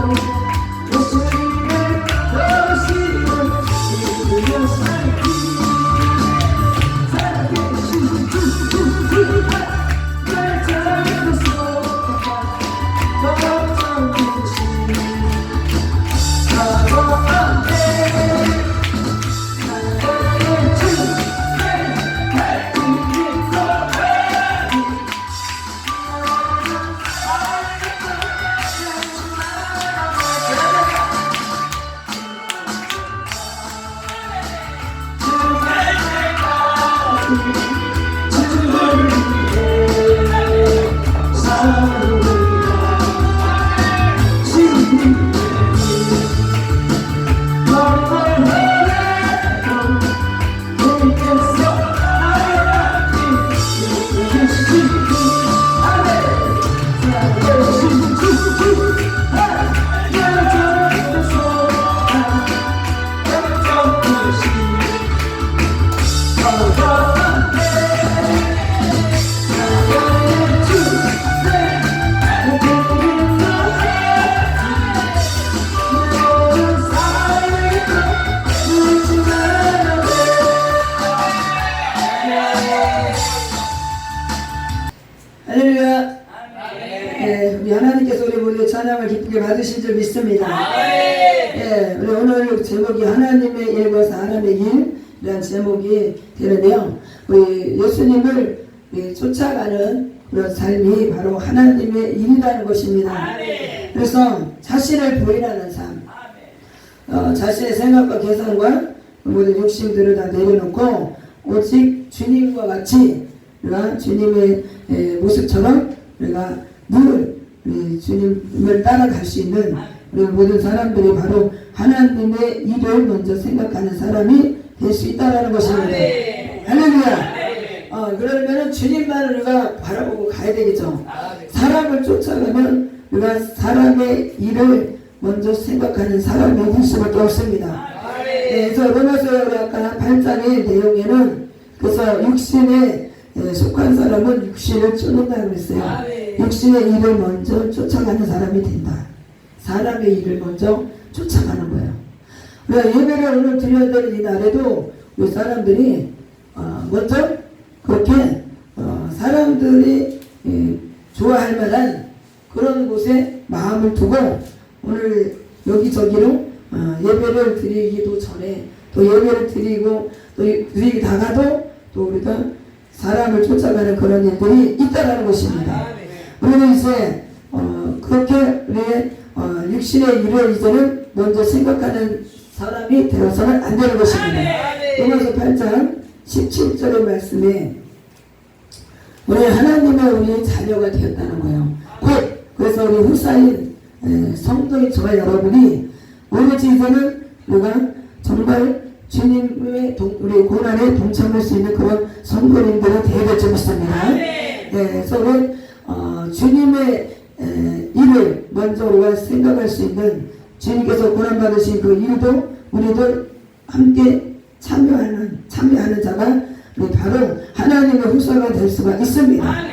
루야. 기쁘게 받으신 줄 믿습니다. 예, 오늘 제목이 하나님의 일과 사람의 일이라는 제목이 되는데요. 우리 예수님을 예, 쫓아가는 그런 삶이 바로 하나님의 일이라는 것입니다. 그래서 자신을 부인하는 삶, 어, 자신의 생각과 계산과 모든 욕심들을 다 내려놓고 오직 주님과 같이 우리가 주님의 에, 모습처럼 우리가 늘 주님을 따라갈 수 있는 우리 모든 사람들이 바로 하나님의 일을 먼저 생각하는 사람이 될 수 있다라는 것입니다. 할렐루야. 어, 그러면은 주님만을 우리가 바라보고 가야 되겠죠. 사람을 쫓아가면 우리가 사람의 일을 먼저 생각하는 사람이 될 수밖에 없습니다. 예, 그래서 로마서 우리 아까 8장의 내용에는 그래서 육신에 예, 속한 사람은 육신을 쫓는다고 그랬어요. 육신의 일을 먼저 쫓아가는 사람이 된다. 사람의 일을 먼저 쫓아가는 거예요. 우리가 예배를 오늘 드려야 되는 이 날에도 우리 사람들이 어, 먼저 그렇게 어, 사람들이 예, 좋아할 만한 그런 곳에 마음을 두고 오늘 여기저기로 어, 예배를 드리기도 전에 또 예배를 드리고 또 드리기 다가도 또 우리가 사람을 쫓아가는 그런 일들이 있다라는 것입니다. 우리는 이제 어, 그렇게 우리의 어, 육신의 일을 이제는 먼저 생각하는 사람이 되어서는 안 되는 것입니다. 로마서 8장 17절의 말씀에 우리 하나님의 우리 자녀가 되었다는 거예요. 곧 그래서 우리 후사인 에, 성도인 저와 여러분이 오로지 이제는 우리가 정말 주님의 동, 우리 고난에 동참할 수 있는 그런 성도님들이 되어야 좀 있습니다. 예, 그래서 우리 어, 주님의 에, 일을 먼저 우리가 생각할 수 있는 주님께서 고난 받으신 그 일도 우리도 함께 참여하는 참여하는 자가 우리 바로 하나님의 후사가 될 수가 있습니다.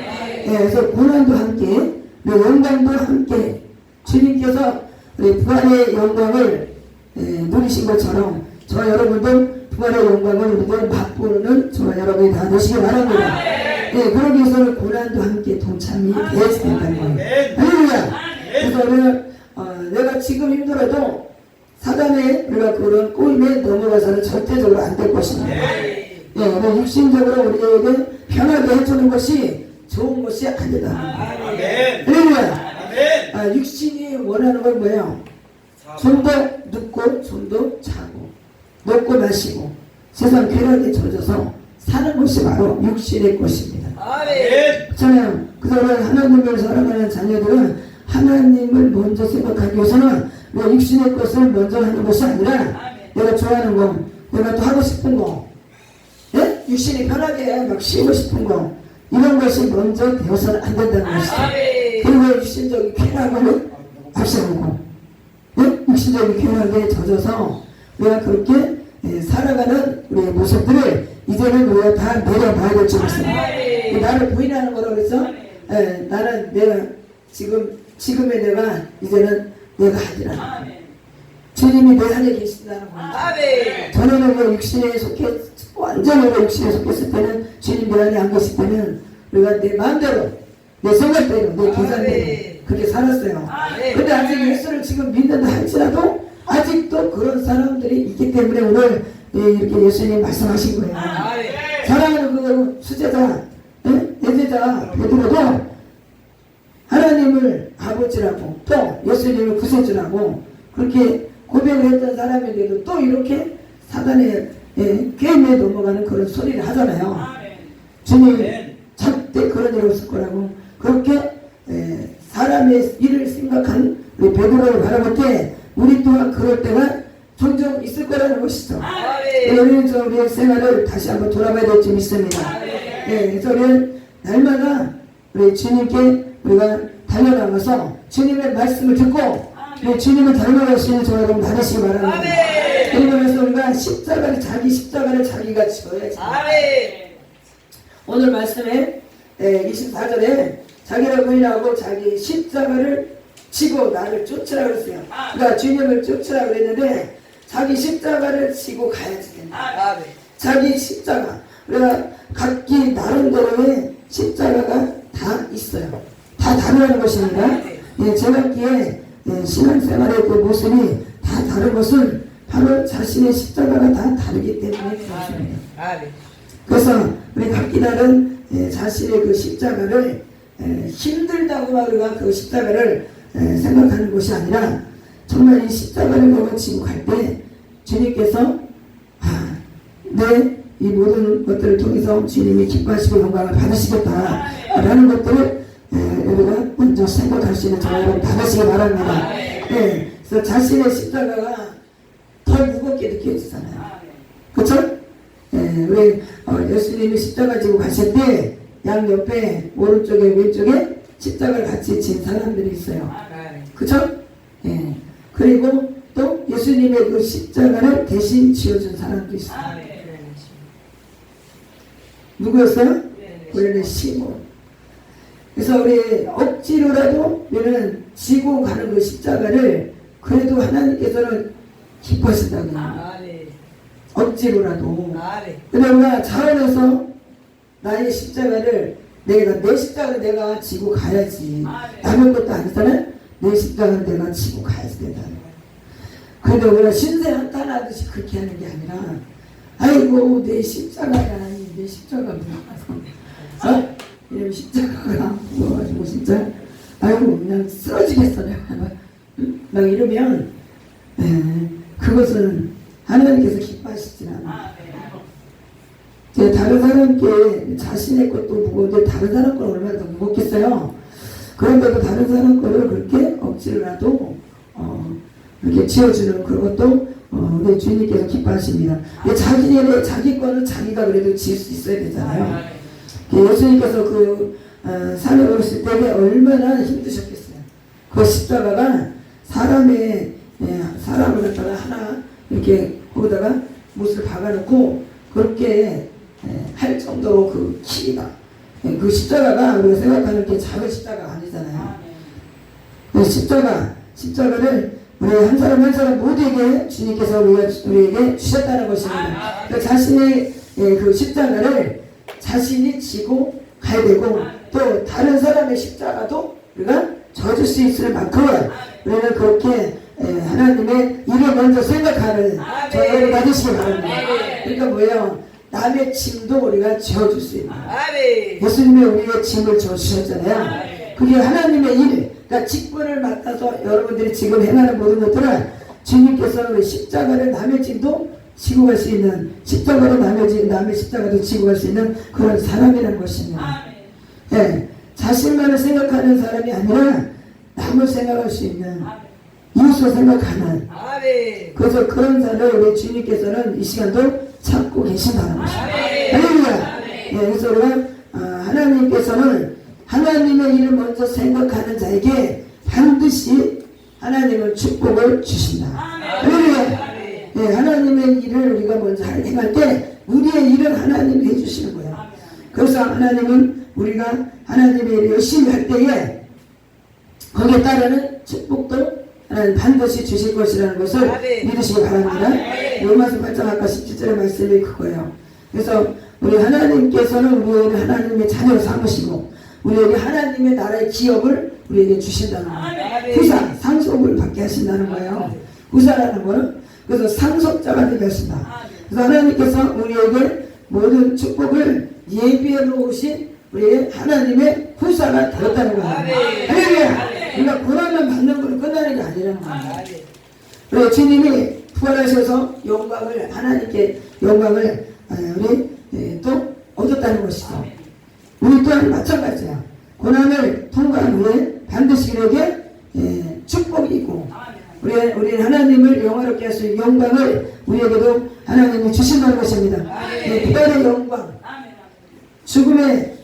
예, 그래서 고난도 함께, 우리 영광도 함께 주님께서 우리 부활의 영광을 예, 누리신 것처럼 저와 여러분도 부활의 영광을 우리도 맛보는 저와 여러분이 다 되시기 바랍니다. 예, 그러기 위해서는 고난도 함께 동참이 되어야 된다는 거예요. 할렐루야. 그래서 어, 내가 지금 힘들어도 사단의 우리가 그런 꼬임에 넘어가서는 절대적으로 안 될 것입니다. 예, 우리 육신적으로 우리에게 편하게 해주는 것이 좋은 것이 아니다. 할렐루야. 아, 육신이 원하는 건 뭐예요? 좀 더 눕고 좀 더 자고 먹고 마시고 세상 쾌락에 젖어서 사는 것이 바로 육신의 것입니다. 아멘. 우리 하나님을 사랑하는 자녀들은 하나님을 먼저 생각하기 위해서는 내 육신의 것을 먼저 하는 것이 아니라 내가 좋아하는 거, 내가 또 하고 싶은 거, 예? 육신이 편하게 막 쉬고 싶은 거 이런 것이 먼저 되어서는 안 된다는 것이죠. 그리고 육신적인 쾌락을 앞세우고 예? 육신적인 쾌락에 젖어서 우리가 그렇게 예, 살아가는 우리의 모습들을 이제는 우리가 다 내려봐야 될 줄 믿습니다. 이 나를 부인하는 거라고 그래서 예, 나는 내가 지금 지금의 내가 이제는 내가 아니라 주님이 내 안에 계신다는 겁니다. 전에는 그 육신에 속해 완전히 그 육신에 속했을 때는 주님 내 안에 안 계실 때는 우리가 내 마음대로 내 생각대로 내 계산대로 그렇게 살았어요. 근데 아직 예수를 지금 믿는다 할지라도 아직도 그런 사람들이 있기 때문에 오늘 예, 이렇게 예수님 말씀하신 거예요. 사랑하는 그 수제자, 예? 예제자 베드로도 하나님을 아버지라고 또 예수님을 구세주라고 그렇게 고백을 했던 사람에게도 또 이렇게 사단의 예, 게임에 넘어가는 그런 소리를 하잖아요. 주님 절대 그런 일 없을 거라고 그렇게 에, 사람의 일을 생각한 우리 베드로를 바라볼 때 우리 또한 그럴 때가 종종 있을 거라는 것이죠. 예, 우리는 저 우리의 생활을 다시 한번 돌아봐야 될줄 믿습니다. 예, 그래서 우리는 날마다 우리 주님께 우리가 달려나가서 주님의 말씀을 듣고 우리 주님을 닮아갈 수 있는 저와 여러분 다니시기 바랍니다. 그리고 그래서 우리가 십자가를 자기 십자가를 자기가 지어야지. 오늘 말씀에 24절에 자기를 부인하고 자기 십자가를 지고 나를 쫓으라 그랬어요. 그러니까 주님을 쫓으라 그랬는데 자기 십자가를 지고 가야지 된다. 자기 십자가. 우리가 각기 나름대로의 십자가가 다 있어요. 다 다르다는 것입니다. 예, 제가 기에 예, 신앙생활의 그 모습이 다 다른 것은 바로 자신의 십자가가 다 다르기 때문에 그렇습니다. 그래서 우리 각기 다른 예, 자신의 그 십자가를 예, 힘들다고 우리가 그 십자가를 예, 생각하는 것이 아니라 정말 이 십자가를 내가 지고 갈 때 주님께서 아, 내이 모든 것들을 통해서 주님이 기뻐하시고 영광을 받으시겠다라는 것들을 예, 우리가 먼저 생각할 수 있는 여러분 받으시기 바랍니다. 예, 그래서 자신의 십자가가 더 무겁게 느껴지잖아요. 그렇죠? 예, 우리 어, 예수님이 십자가 지고 가실 때 양 옆에 오른쪽에 왼쪽에 십자가를 같이 진 사람들이 있어요. 그쵸? 예. 그리고 또 예수님의 그 십자가를 대신 지어준 사람도 있어요. 누구였어요? 원래는 시몬. 그래서 우리 억지로라도 우리는 지고 가는 그 십자가를 그래도 하나님께서는 기뻐하신다고 해요. 억지로라도. 우리가 자원해서 나의 십자가를 내가 내 십자가를 내가 지고 가야지. 남의 것도 아니잖아요 내 십자가를 내가 지고 가야지 거예요 그런데 우리가 신세 한탄하듯이 그렇게 하는 게 아니라 아이고 내 십자가라니 내 십자가 무거워서 어? 이러면 십자가가 무거워가지고 진짜. 아이고 그냥 쓰러지겠어 내가. 막, 응? 막 이러면 에, 그것은 하나님께서 기뻐하시진 않아요. 이제 다른 사람께 자신의 것도 무거운데 다른 사람 건 얼마나 더 무겁겠어요. 그런데도 다른 사람 거를 그렇게 억지로라도 어, 이렇게 지어주는 그것도 어, 우리 주님께서 기뻐하십니다. 자기 일에 자기 거는 자기가 그래도 지을 수 있어야 되잖아요. 예수님께서 그 어, 산에 오르실 때 얼마나 힘드셨겠어요. 그 십자가가 사람의 예, 사람을 갖다가 하나 이렇게 거기다가 못을 박아놓고 그렇게 예, 할 정도로 그 키가 예, 그 십자가가 우리가 생각하는 게 작은 십자가가 아니잖아요. 그 십자가 십자가를 우리 한 사람 한 사람 모두에게 주님께서 우리가 우리에게 주셨다는 것입니다. 그 자신의 예, 그 십자가를 자신이 지고 가야 되고 또 다른 사람의 십자가도 우리가 져줄 수 있을 만큼 우리는 그렇게 예, 하나님의 일을 먼저 생각하는 저희를 받으시기 바랍니다. 그러니까 뭐예요? 남의 짐도 우리가 지어줄 수 있는 아멘. 예수님이 우리의 짐을 져주셨잖아요. 그게 하나님의 일, 그러니까 직분을 맡아서 여러분들이 지금 행하는 모든 것들은 주님께서는 십자가를 남의 짐도 지고 갈 수 있는 십자가로 남의 짐, 남의 십자가도 지고 갈 수 있는 그런 사람이라는 것입니다. 예, 자신만을 생각하는 사람이 아니라 남을 생각할 수 있는 이웃을 생각하는 아멘. 그래서 그런 자를 우리 주님께서는 이 시간도 찾고 계신다는 것입니다. 할렐루야. 예, 그래서 우리가 아, 하나님께서는 하나님의 일을 먼저 생각하는 자에게 반드시 하나님은 축복을 주신다. 할렐루야. 예, 하나님의 일을 우리가 먼저 할- 행할 때 우리의 일은 하나님이 해주시는 거예요. 그래서 하나님은 우리가 하나님의 일을 열심히 할 때에 거기에 따르는 축복도 하나님 반드시 주실 것이라는 것을 아멘. 믿으시기 바랍니다. 로마서 8장 아까 17절의 말씀이 그거예요. 그래서 우리 하나님께서는 우리에게 하나님의 자녀로 삼으시고 우리에게 하나님의 나라의 기업을 우리에게 주신다는 거예요. 후사, 상속을 받게 하신다는 거예요. 후사라는 거는 그래서 상속자가 되게 하신다. 그래서 하나님께서 우리에게 모든 축복을 예비해 놓으신 우리의 하나님의 후사가 되었다는 거예요. 할렐루야! 우리가 고난을 받는 걸로 끝나는 게 아니라는 거예요. 우리 주님이 부활하셔서 영광을 하나님께 영광을 아, 우리 예, 또 얻었다는 것이죠. 우리 또한 마찬가지야. 고난을 통과한 후에 반드시 우리에게 예, 축복이 있고 우리 우리 하나님을 영화롭게 할 수 있는 영광을 우리에게도 하나님이 주신다는 것입니다. 예, 부활의 영광, 죽음의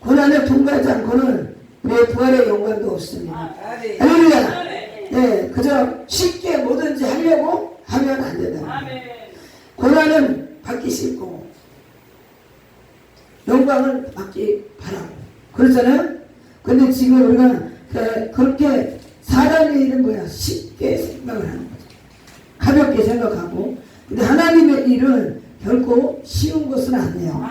고난을 통과하지 않고는 우리의 부활의 영광도 없습니다. 아멘. 할렐루야. 예, 그저 쉽게 뭐든지 하려고 하면 안 된다. 고난은 받기 싫고 영광은 받기 바라고 그렇잖아요. 근데 지금 우리가 그- 그렇게 사람의 일은 뭐야 쉽게 생각을 하는 거죠. 가볍게 생각하고 근데 하나님의 일은 결코 쉬운 것은 아니에요.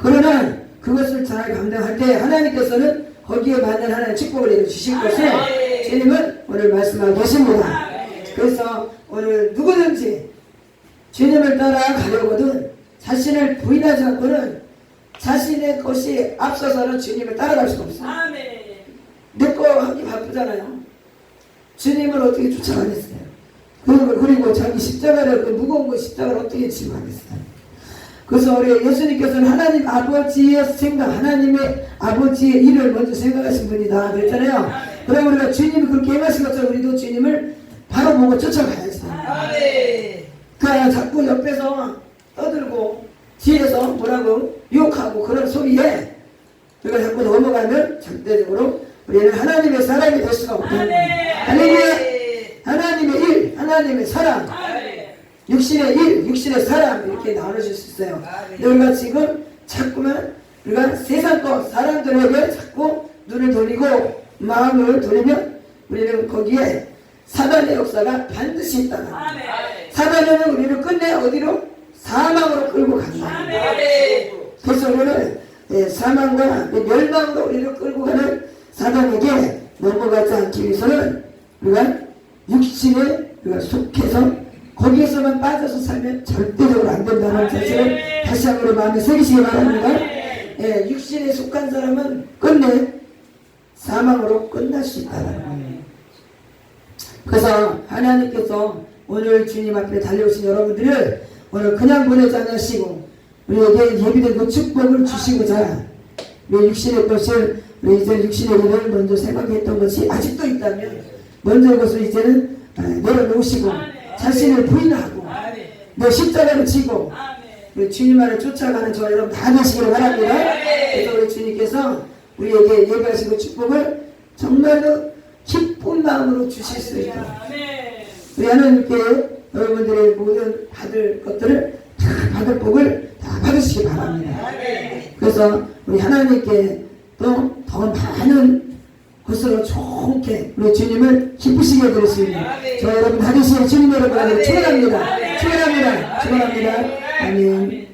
그러나 그것을 잘 감당할 때 하나님께서는 거기에 맞는 하나님의 축복을 내려 주실 것을 주님은 오늘 말씀하고 계십니다. 그래서 오늘 누구든지 주님을 따라가려거든 자신을 부인하지 않고는 자신의 것이 앞서서는 주님을 따라갈 수가 없어요. 내거 하기 바쁘잖아요. 주님을 어떻게 쫓아가겠어요? 그리고, 그리고 자기 십자가를, 그 무거운 거 십자가를 어떻게 지고 가겠어요? 그래서 우리 예수님께서는 하나님 아버지의 생각, 하나님의 아버지의 일을 먼저 생각하신 분이다. 그랬잖아요. 그럼 우리가 주님이 그렇게 행하신 것처럼 우리도 주님을 바로 보고 쫓아가야지. 그냥 자꾸 옆에서 떠들고 뒤에서 뭐라고 욕하고 그런 소리에 우리가 자꾸 넘어가면 절대적으로 우리는 하나님의 사람이 될 수가 거예요. 할렐루야! 하나님의 일, 하나님의 사람, 육신의 일, 육신의 사람 이렇게 나눠질 수 있어요. 근데 우리가 지금 자꾸만 우리가 세상 것 사람들에게 자꾸 눈을 돌리고 마음을 돌리면 우리는 거기에 사단의 역사가 반드시 있다는 거예요. 사단은 우리를 끝내 어디로? 사망으로 끌고 간다. 그래서 우리는 예, 사망과 멸망으로 우리를 끌고 가는 사단에게 넘어가지 않기 위해서는 우리가 육신에 우리가 속해서 거기에서만 빠져서 살면 절대적으로 안 된다는 사실을 다시 한번 마음에 새기시기 바랍니다. 예, 육신에 속한 사람은 끝내 사망으로 끝날 수 있다는 거예요. 그래서 하나님께서 오늘 주님 앞에 달려오신 여러분들을 오늘 그냥 보내지 않으시고 우리에게 예비된 그 축복을 주시고자 우리 육신의 것을 우리 이제 육신의 일을 먼저 생각했던 것이 아직도 있다면 먼저 그것을 이제는 아, 내려놓으시고 자신을 부인하고 내 십자가를 지고 우리 주님 안을 쫓아가는 저 여러분 다 되시기를 바랍니다. 그래서 우리 주님께서 우리에게 그 축복을 정말로 기쁜 마음으로 주실 수 있도록 우리 하나님께 여러분들의 모든 받을 것들을 다 받을 복을 다 받으시기 바랍니다. 그래서 우리 하나님께 또 더 많은 것으로 좋게 우리 주님을 기쁘시게 해드릴 수 있는 저 여러분 다 되시는 주님 여러분을 축원합니다. 축원합니다. 축원합니다. 아멘.